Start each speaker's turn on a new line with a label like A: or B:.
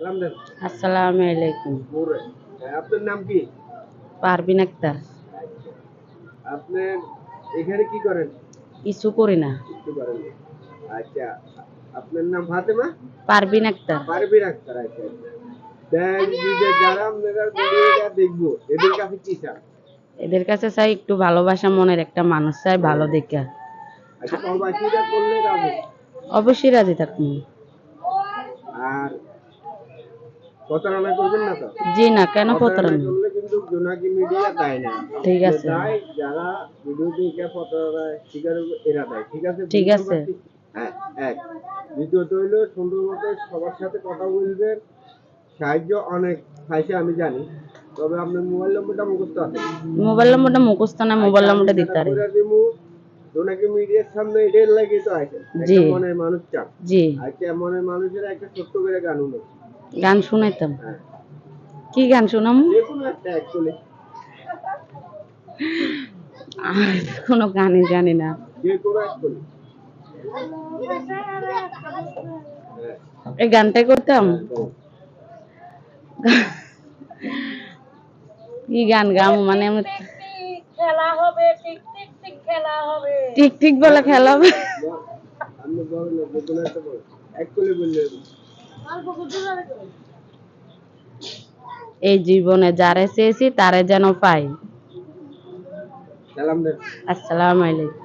A: আসসালামু আলাইকুম।
B: আপনার নাম কি?
A: পারবিন আক্তার।
B: আপনি এখানে কি করেন?
A: কিছু করি না।
B: কিছু করেন আচ্ছা আপনার নাম ফাতেমা?
A: পারবিন আক্তার।
B: পারবিন আক্তার আচ্ছা আচ্ছা। দেন যারা আপনারা ভিডিওটা দেখব এদের কাছে কি চান?
A: এদের কাছে চাই একটু ভালোবাসা মনের একটা মানুষ চাই ভালো দেখা।
B: আচ্ছা করলে রাজি?
A: অবশ্যই রাজি থাকুন।
B: আর প্রতারণা করবেন না তো?
A: জি না কেন প্রতারণা
B: করলে কিন্তু জোনাকি মিডিয়া দেয় না।
A: ঠিক আছে।
B: দেয় যারা ভিডিও দেখে প্রতারণা শিকার এরা দেয়। ঠিক আছে
A: ঠিক আছে।
B: হ্যাঁ এক। দ্বিতীয়ত হইল সুন্দর মতো সবার সাথে কথা বলবেন সাহায্য অনেক আমি জানি। তবে আপনার মোবাইল নম্বরটা মুখস্থ আছে?
A: মোবাইল নম্বরটা মুখস্থ না মোবাইল নম্বরটা দিতে পারে।
B: জোনাকি মিডিয়ার সামনে এটাই লাগে তো আছে
A: জি।
B: মনের মানুষ চান।
A: জি।
B: আচ্ছা মনের মানুষের একটা ছোট্ট করে গান
A: গান শুনাইতাম। কি গান শুনাম?
B: কোনো
A: গানই জানি না। এই গানটাই করতাম? কি গান গাম? মানে আমি
C: খেলা হবে। টিক টিক টিক খেলা হবে
A: ঠিক ঠিক বলে খেলা হবে। এই জীবনে যারে চেয়েছি তারে যেন পাই।
B: আসসালাম
A: আসসালামু আলাইকুম।